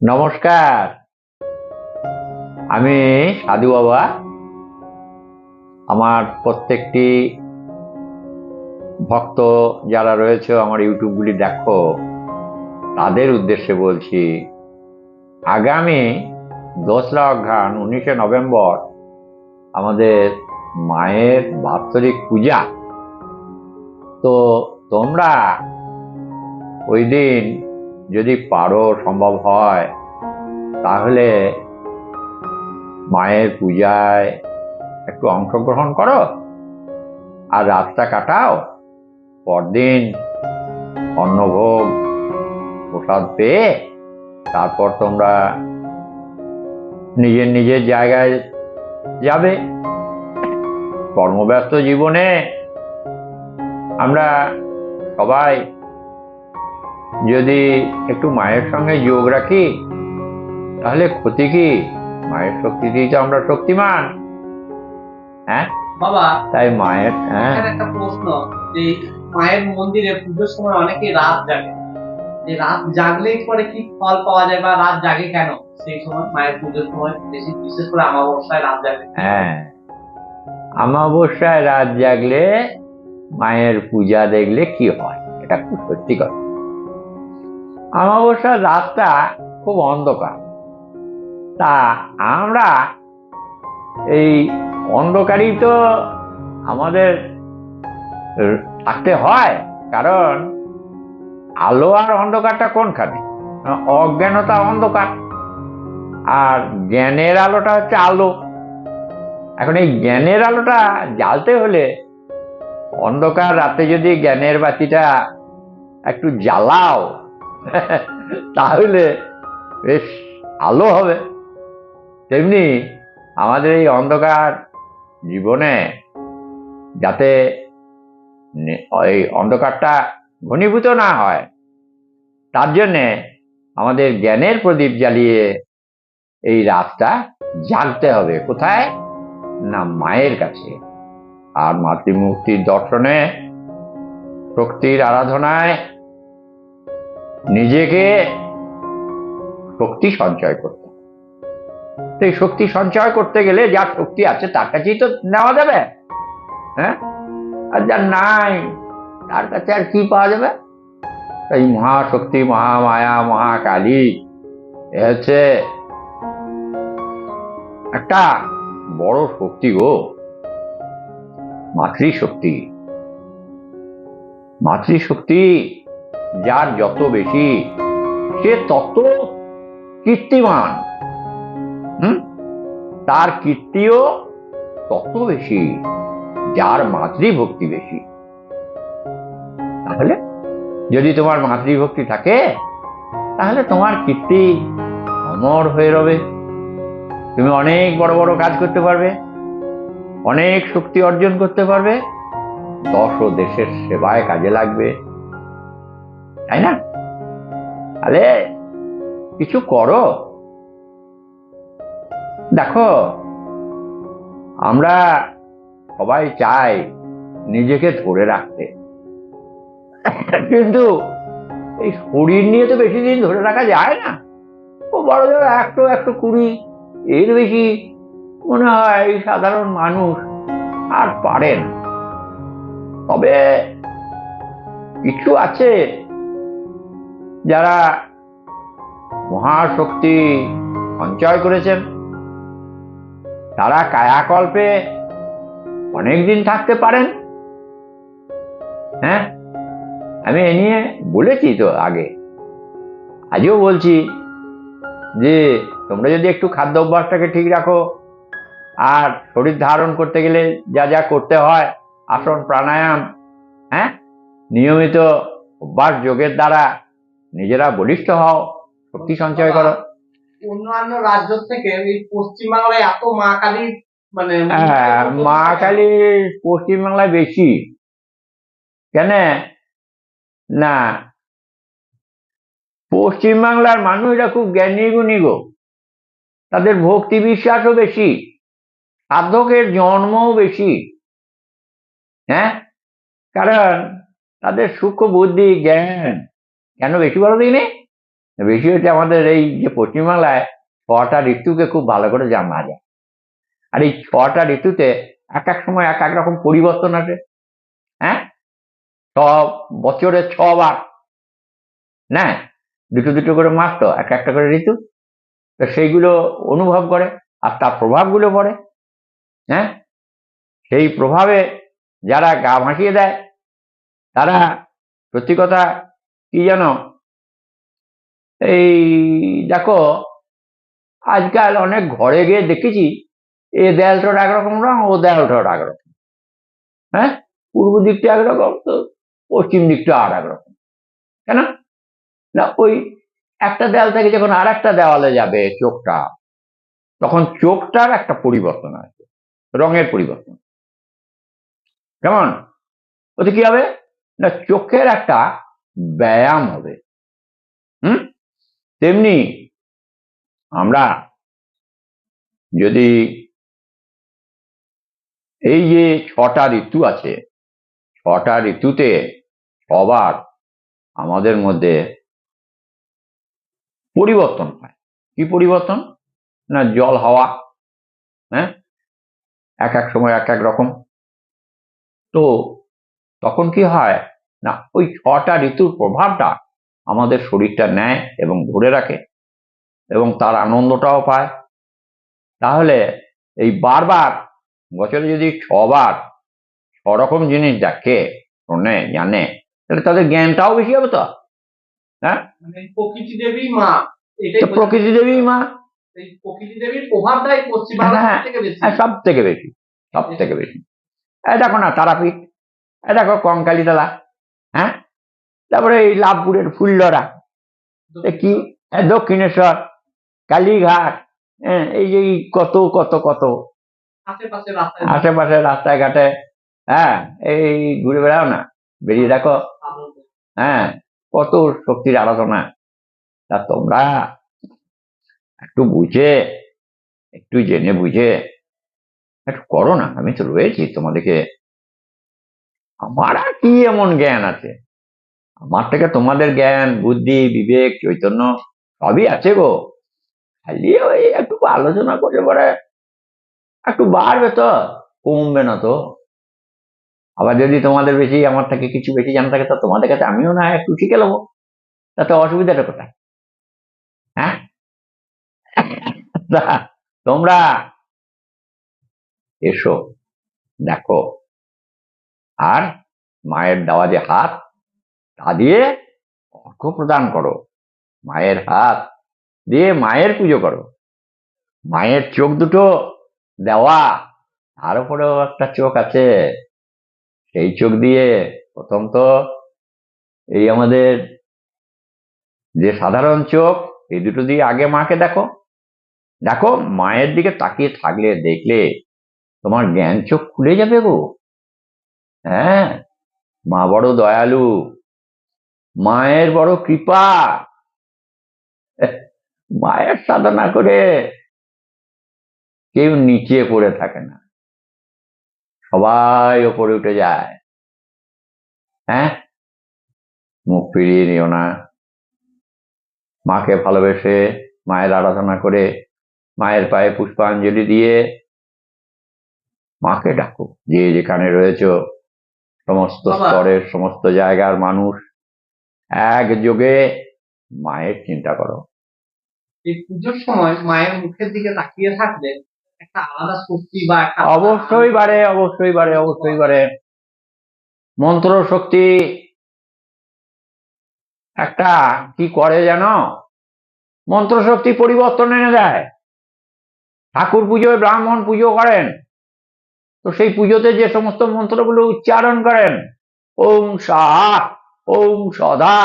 নমস্কার। আমি সাধু বাবা। আমার প্রত্যেকটি ভক্ত যারা রয়েছে, আমার ইউটিউবগুলি দেখো, তাদের উদ্দেশ্যে বলছি, আগামী দোসরা অঘ্রাণ, উনিশে নভেম্বর, আমাদের মায়ের বাৎসরিক পূজা। তো তোমরা ওই দিন যদি পারো সম্ভব হয়, তাহলে মায়ের পূজায় একটু অংশগ্রহণ করো আর রাতটা কাটাও। পরদিন অন্নভোগ, প্রসাদ পেয়ে তারপর তোমরা নিজের নিজের জায়গায় যাবে। কর্মব্যস্ত জীবনে আমরা সবাই যদি একটু মায়ের সঙ্গে যোগ রাখি তাহলে ক্ষতি কি? মায়ের শক্তি দিয়ে তো আমরা শক্তিমান। হ্যাঁ? বাবা তাই মায়ের হ্যাঁ। একটা প্রশ্ন যে মায়ের মন্দিরে পুজোর সময় অনেকে রাত জাগে। এই রাত জাগলেই পরে কি ফল পাওয়া যায় বা রাত জাগে কেন? সেই সময় মায়ের পুজোর সময় বেশি বিশেষ করে আমাবস্যায় রাত জাগে। হ্যাঁ। অমাবস্যায় রাত জাগলে মায়ের পূজা দেখলে কি হয়? এটা খুব সত্যি কথা। অমাবস্যার রাতটা খুব অন্ধকার। তা আমরা এই অন্ধকারই তো আমাদের থাকতে হয়, কারণ আলো আর অন্ধকারটা কোনখানে? অজ্ঞানতা অন্ধকার। আর জ্ঞানের আলোটা হচ্ছে আলো। এখন এই জ্ঞানের আলোটা জ্বালতে হলে অন্ধকার রাতে যদি জ্ঞানের বাতিটা একটু জ্বালাও তাহলে বেশ আলো হবে। তেমনি আমাদের এই অন্ধকার জীবনে যাতে এই অন্ধকারটা ঘনীভূত না হয়, তার জন্যে আমাদের জ্ঞানের প্রদীপ জ্বালিয়ে এই রাতটা জাগতে হবে। কোথায়? না, মায়ের কাছে। আর মাতৃমূর্তির দর্শনে, শক্তির আরাধনায় নিজেকে শক্তি সঞ্চয় করতে। তো এই শক্তি সঞ্চয় করতে গেলে যার শক্তি আছে তার কাছেই তো নেওয়া যাবে। হ্যাঁ? আর যার নাই, তার কাছে আর কি পাওয়া যাবে? এই মহাশক্তি, মহামায়া, মহাকালী হচ্ছে একটা বড় শক্তি গো, মাতৃশক্তি। মাতৃশক্তি যার যত বেশি, সে তত কীর্তিমান। হুম? তার কীর্তিও তত বেশি, যার মাতৃভক্তি বেশি। তাহলে যদি তোমার মাতৃভক্তি থাকে, তাহলে তোমার কীর্তি অমর হয়ে রবে। তুমি অনেক বড় বড় কাজ করতে পারবে, অনেক শক্তি অর্জন করতে পারবে, দশ ও দেশের সেবায় কাজে লাগবে। তাই না? তাহলে কিছু করো। দেখো, আমরা সবাই চাই নিজেকে ধরে রাখতে। কিন্তু এই শরীর নিয়ে তো বেশি দিন ধরে রাখা যায় না। ও বড় জোর একশো একশো কুড়ি, এর বেশি মনে হয় সাধারণ মানুষ আর পারেন তবে কিছু আছে যারা মহাশক্তি সঞ্চয় করেছেন, তারা কায়াকল্পে অনেক দিন থাকতে পারেন। হ্যাঁ? আমি এ নিয়ে বলেছি তো আগে। আজও বলছি যে, তোমরা যদি একটু খাদ্য অভ্যাসটাকে ঠিক রাখো আর শরীর ধারণ করতে গেলে যা যা করতে হয়, আসন, প্রাণায়াম হ্যাঁ? নিয়মিত অভ্যাস যোগের দ্বারা নিজেরা বলিষ্ঠ হও শক্তি সঞ্চয় করো। অন্যান্য রাজ্য থেকে এই পশ্চিমবাংলায় এত মা কালীর মানে হ্যাঁ মা কালী পশ্চিমবাংলায় বেশি। কেন? না। পশ্চিমবাংলার মানুষরা খুব জ্ঞানী গুণী গো। তাদের ভক্তি বিশ্বাসও বেশি। সাধকের জন্মও বেশি। হ্যাঁ? কারণ তাদের সূক্ষ্ম বুদ্ধি জ্ঞান। কেন বেশি বলো দিনে? বেশি হচ্ছে আমাদের এই যে পশ্চিমবাংলায় ছটা ঋতুকে খুব ভালো করে জানা যায়। আর এই ছটা ঋতুতে এক এক সময় এক এক রকম পরিবর্তন আসে। হ্যাঁ? ছ বছরে ছবার। না দুটো দুটো করে মাস তো, এক একটা করে ঋতু। তো সেইগুলো অনুভব করে, আর তার প্রভাবগুলো পড়ে। হ্যাঁ? সেই প্রভাবে যারা গা ভাসিয়ে দেয়, তারা সত্যি কথা কি জানো? এই দেখো, আজকাল অনেক ঘরে গিয়ে দেখেছি, এ দেয়ালটার একরকম রং ও দেয়ালটার একরকম। হ্যাঁ? পূর্ব দিকটা একরকম, তো পশ্চিম দিকটা আর একরকম। কেন? না, ওই একটা দেয়াল থেকে যখন আর একটা দেওয়ালে যাবে চোখটা, তখন চোখটার একটা পরিবর্তন আছে রঙের পরিবর্তন। কেমন? ওতে কি হবে? না, চোখের একটা ব্যায়াম হবে। হুম? তেমনি আমরা যদি এই যে ছটা ঋতু আছে, ছটা ঋতুতে সবার আমাদের মধ্যে পরিবর্তন হয়। কি পরিবর্তন? না জল হাওয়া হ্যাঁ? এক এক সময় এক এক রকম। তো তখন কি হয়? না ওই ছটা ঋতুর প্রভাবটা আমাদের শরীরটা নেয় এবং ধরে রাখে এবং তার আনন্দটাও পায়। তাহলে এই বারবার বছরে যদি ছবার ছ রকম জিনিস দেখে শোনে জানে তাহলে তাদের জ্ঞানটাও বেশি হবে তো? হ্যাঁ? মানে প্রকৃতি দেবী মা প্রকৃতি দেবী মা। হ্যাঁ, সব থেকে বেশি সব থেকে বেশি। এই দেখো না তারাপীঠ। এই দেখো কঙ্কালীতলা। হ্যাঁ? তারপরে এই লাভপুরের ফুল্লরা কি? দক্ষিণেশ্বর কালীঘাট হ্যাঁ, এই যে কত কত কত? আশেপাশে রাস্তায় আশেপাশে রাস্তায় ঘাটে হ্যাঁ এই ঘুরে বেড়াও না বেরিয়ে দেখো। হ্যাঁ কত শক্তির আরাধনা তা তোমরা একটু বুঝে একটু জেনে বুঝে একটু করো না আমি তো রয়েছি তোমাদেরকে আমার আর কি এমন জ্ঞান আছে? আমার থেকে তোমাদের জ্ঞান, বুদ্ধি, বিবেক, চৈতন্য সবই আছে গো। খালি ওই একটু আলোচনা করে পরে একটু বাড়বে তো, কমবে না তো। আবার যদি তোমাদের বেশি, আমার থেকে কিছু বেশি জানা থাকে, তো তোমাদের কাছে আমিও না একটু শিখে নেব। তাতে অসুবিধাটা কোথায়? হ্যাঁ? তোমরা এসো, দেখো। আর মায়ের দেওয়া যে হাত, তা দিয়ে অর্ঘ প্রদান করো। মায়ের হাত দিয়ে মায়ের পুজো করো। মায়ের চোখ দুটো দেওয়া, তার উপরেও একটা চোখ আছে। সেই চোখ দিয়ে প্রথম তো এই আমাদের যে সাধারণ চোখ, এই দুটো দিয়ে আগে মাকে দেখো। দেখো, মায়ের দিকে তাকিয়ে থাকলে, দেখলে তোমার জ্ঞান চোখ খুলে যাবে গো। হ্যাঁ মা বড় দয়ালু, মায়ের বড় কৃপা। মায়ের সাধনা করে কেউ নিচে পড়ে থাকে না। সবাই ওপরে উঠে যায়। হ্যাঁ মুখ ফিরিয়ে নিও না। মাকে ভালোবেসে মায়ের আরাধনা করে মায়ের পায়ে পুষ্পাঞ্জলি দিয়ে মাকে ডাকো, যে যেখানে রয়েছে। সমস্ত স্তরের সমস্ত জায়গার মানুষ একযোগে মায়ের চিন্তা করো। এই পুজোর সময় মায়ের মুখের দিকে তাকিয়ে থাকলে একটা আলাদা শক্তি বা অবশ্যই বাড়ে অবশ্যই বাড়ে অবশ্যই বাড়ে। মন্ত্র শক্তি একটা কি করে জানো? মন্ত্র শক্তি পরিবর্তন এনে দেয়। ঠাকুর পুজোয় ব্রাহ্মণ পুজো করেন তো সেই পুজোতে যে সমস্ত মন্ত্রগুলো উচ্চারণ করেন, ওম সাহা, ওম সদা,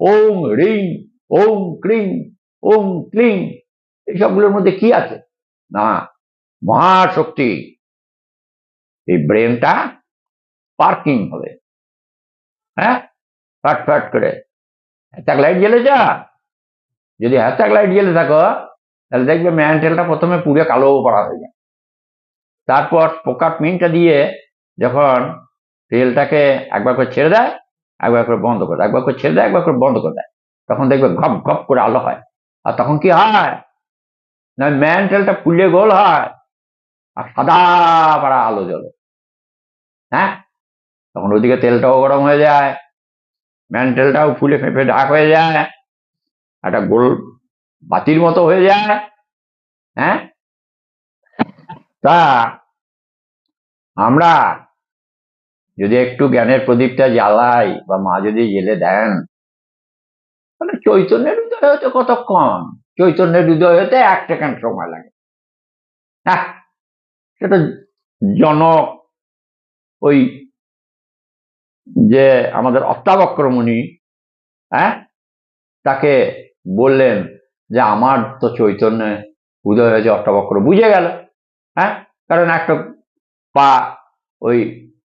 ওম রিং ওম ক্রিং, ওম ক্লিং এইসবগুলোর মধ্যে কি আছে? না, মহাশক্তি। এই ব্রেনটা পার্কিং হবে। হ্যাঁ? ফ্যাট ফ্যাট করে। হ্যাচাক লাইট জ্বেলেছ যদি হ্যাচাক লাইট জ্বেলে থাকো, তাহলে দেখবে ম্যান্টেলটা প্রথমে পুরো কালো পড়া হয়ে যায়। তারপর পোকার পিনটা দিয়ে যখন তেলটাকে একবার করে ছেড়ে দেয়, একবার করে বন্ধ করে দেয়, একবার করে ছেড়ে দেয়, একবার করে বন্ধ করে দেয়, তখন দেখবে ঘপ ঘপ করে আলো হয়। আর তখন কি হয়? না ম্যান্টেলটা ফুলে গোল হয়, আর সাদা পাড়া আলো জ্বলে। হ্যাঁ? তখন ওদিকে তেলটাও গরম হয়ে যায় ম্যান্টেলটাও ফুলে ফেঁপে ঢাক হয়ে যায়, একটা গোল বাতির মতো হয়ে যায় হ্যাঁ? তা আমরা যদি একটু জ্ঞানের প্রদীপটা জ্বালাই বা মা যদি জেলে দেন, তাহলে চৈতন্যের হৃদয় হতে কতক্ষণ চৈতন্যের হৃদয় হতে এক সেকেন্ড সময় লাগে। হ্যাঁ সেটা জনক, ওই যে আমাদের অত্যাবক্রমণি হ্যাঁ তাকে বললেন যে, আমার তো চৈতন্য উদয় হয়েছে অষ্টবক্র বুঝে গেল। হ্যাঁ? কারণ একটা পা ওই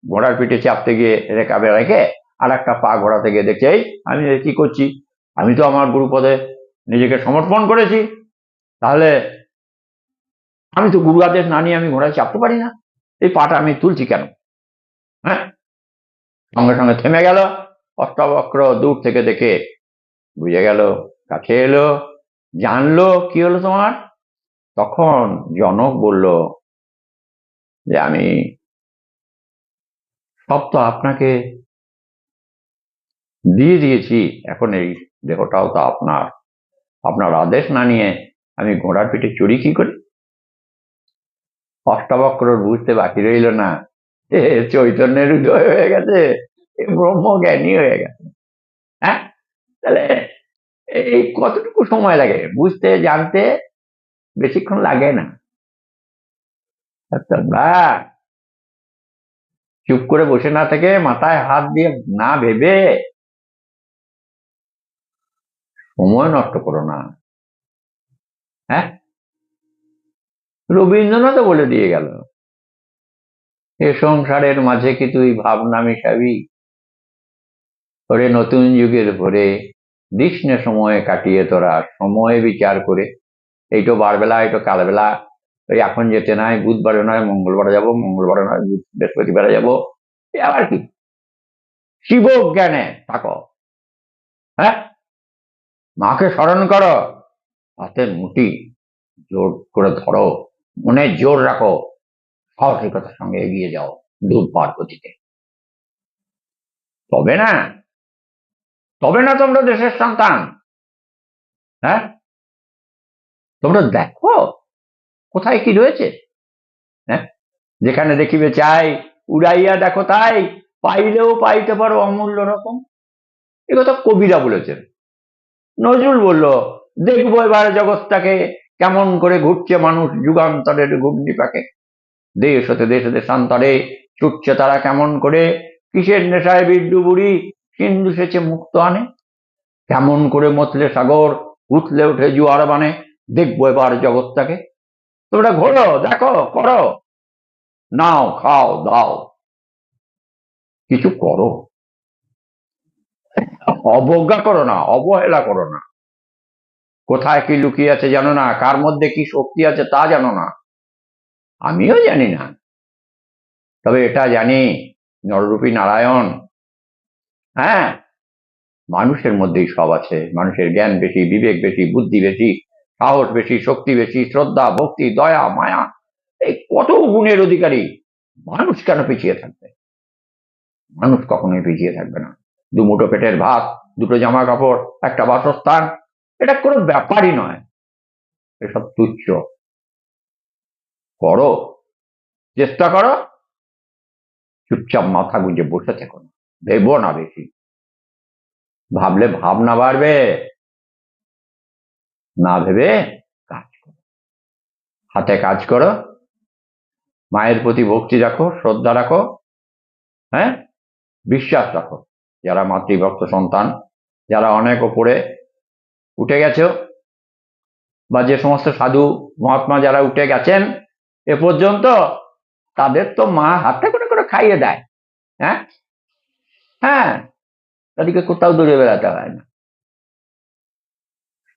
ঘোড়ার পিঠে চাপতে গিয়ে রেখাবে রেখে আর একটা পা ঘোড়াতে গিয়ে দেখছে, এই, আমি কি করছি? আমি তো আমার গুরুপদে নিজেকে সমর্পণ করেছি। তাহলে আমি তো গুরু আদেশ না নিয়ে আমি ঘোড়ায় চাপতে পারি না। এই পাটা আমি তুলছি কেন? হ্যাঁ? সঙ্গে সঙ্গে থেমে গেল। অষ্টবক্র দূর থেকে দেখে বুঝে গেল, কাছে এলো, জানলো, কি হলো তোমার? তখন জনক বলল, যে আমি সব তো আপনাকে দিয়ে দিয়েছি, এখন এই দেহটাও তো আপনার। আপনার আদেশ না নিয়ে আমি ঘোড়ার পিঠে চুরি কি করি? অষ্টাবক্রর বুঝতে বাকি রইল না। এ, চৈতন্যের উদয় হয়ে গেছে, এ ব্রহ্মজ্ঞানী হয়ে গেছে। হ্যাঁ? তাহলে এই কতটুকু সময় লাগে? বুঝতে, জানতে বেশিক্ষণ লাগে না। আর তোমরা চুপ করে বসে না থেকে মাথায় হাত দিয়ে না ভেবে সময় নষ্ট করো না। হ্যাঁ? রবীন্দ্রনাথ বলে দিয়ে গেল, এ সংসারের মাঝে কি তুই ভাবনা মিশাবি? ওরে নতুন যুগের ভরে দিসনে সময় কাটিয়ে তোরা, সময় বিচার করে। এইটো বারবেলা এইটো কালবেলা ওই এখন যেতে নাই বুধবারে নয় মঙ্গলবারে যাব মঙ্গলবারে নয় বৃহস্পতিবারে যাব। আবার কি? শিব জ্ঞানে থাকো। হ্যাঁ? মাকে স্মরণ করো। হাতের মুটি জোর করে ধরো, মনে জোর রাখো। সাহসিকতার সঙ্গে এগিয়ে যাও দূর পার গতিতে তবে না তবে না তোমরা দেশের সন্তান। হ্যাঁ? তোমরা দেখো কোথায় কি রয়েছে। হ্যাঁ? যেখানে দেখিবে চাই, উড়াইয়া দেখো তাই, পাইলেও পাইতে পারো অমূল্য রকম। এ কথা কবিরা বলেছেন। নজরুল বলল, দেখব এবার জগৎটাকে কেমন করে ঘুরছে মানুষ যুগান্তরের ঘূর্ণি পাকে দেশ হতে দেশ দেশান্তরে ছুটছে তারা কেমন করে, কিসের নেশায় বিদ্যু বুড়ি সিন্ধু সেচে মুক্ত আনে? কেমন করে মতলে সাগর উঠলে উঠে জুয়ার বানে দেখব এবার জগৎটাকে। তোমরা ঘোরো, দেখো, করো। নাও, খাও, দাও। কিছু করো। অবজ্ঞা করো না, অবহেলা করো না। কোথায় কি লুকিয়ে আছে জানো না, কার মধ্যে কি শক্তি আছে তা জানো না। আমিও জানি না। তবে এটা জানি, নররূপী নারায়ণ। হ্যাঁ মানুষের মধ্যেই সব আছে। মানুষের জ্ঞান বেশি, বিবেক বেশি, বুদ্ধি বেশি। সাহস বেশি, শক্তি বেশি, শ্রদ্ধা, ভক্তি, দয়া, মায়া, এই কত গুণের অধিকারী? মানুষ কেন পিছিয়ে থাকবে? মানুষ কখনোই পিছিয়ে থাকবে না। দুমুঠো পেটের ভাত, দুটো জামা কাপড়, একটা বাসস্থান, এটা কোনো ব্যাপারই নয়। এসব তুচ্ছ। করো। চেষ্টা করো। চুপচাপ মাথা গুঁজে বসে থেকো না। ভেবো না বেশি। ভাবলে ভাবনা বাড়বে। না ভেবে কাজ করো। হাতে কাজ করো। মায়ের প্রতি ভক্তি রাখো, শ্রদ্ধা রাখো হ্যাঁ? বিশ্বাস রাখো। যারা মাতৃভক্ত সন্তান, যারা অনেক ওপরে উঠে গেছো, বা যে সমস্ত সাধু মহাত্মা যারা উঠে গেছেন এ পর্যন্ত, তাদের তো মা হাতে করে করে খাইয়ে দেয় হ্যাঁ? হ্যাঁ? তাদেরকে কোথাও দূরে বেড়াতে হয় না।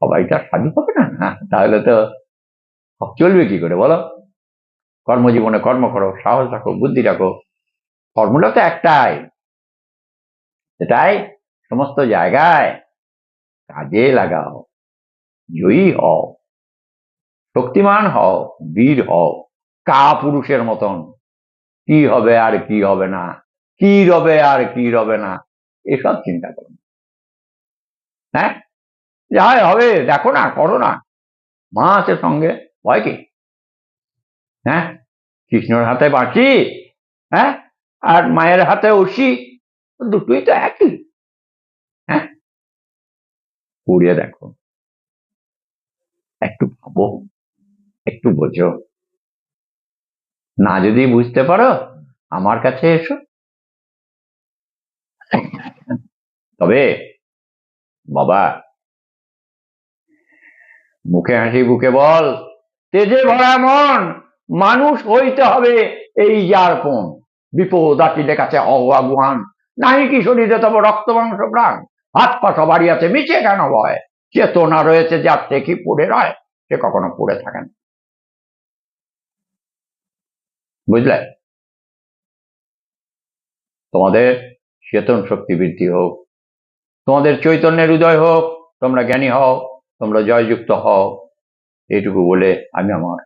সবাই তো আর সাধু হবে না? হ্যাঁ, তাহলে তো চলবে কি করে বলো? কর্মজীবনে কর্ম করো সাহস রাখো বুদ্ধি রাখো। ফর্মুলা তো একটাই। সেটাই সমস্ত জায়গায় কাজে লাগাও জয়ী হও শক্তিমান হও বীর হও কা পুরুষের মতন। কি হবে আর কি হবে না? কি রবে আর কি রবে না? এসব চিন্তা করো। যাই হবে, দেখো না, করো না। মা আছে সঙ্গে, ভয় কি? হ্যাঁ কৃষ্ণর হাতে বাঁচি হ্যাঁ আর মায়ের হাতে ওষি, দুটোই তো একই। হ্যাঁ পুড়িয়ে দেখো, একটু ভাবো, একটু বোঝো। না যদি বুঝতে পারো, আমার কাছে এসো। তবে, বাবা মুখে হাসি, বুকে বল। তেজে ভরা মন, মানুষ হইতে হবে এই যার কোন। বিপদ আটিলে কাছে অহা গুহান। নাহি কি শরীরে তব রক্ত মাংস প্রাণ। হাত পা সবারই আছে, মিছে কেন ভয়? চেতনা রয়েছে, যার দেখি পড়ে রয়, সে কখনো পড়ে থাকে না। বুঝলে? তোমাদের চেতন শক্তি বৃদ্ধি হোক, তোমাদের চৈতন্যের উদয় হোক, তোমরা জ্ঞানী হও। তোমরা জয়যুক্ত হও। এটুকু বলে আমি আমার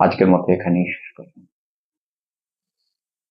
আজকের মতো এখানেই শেষ করলাম।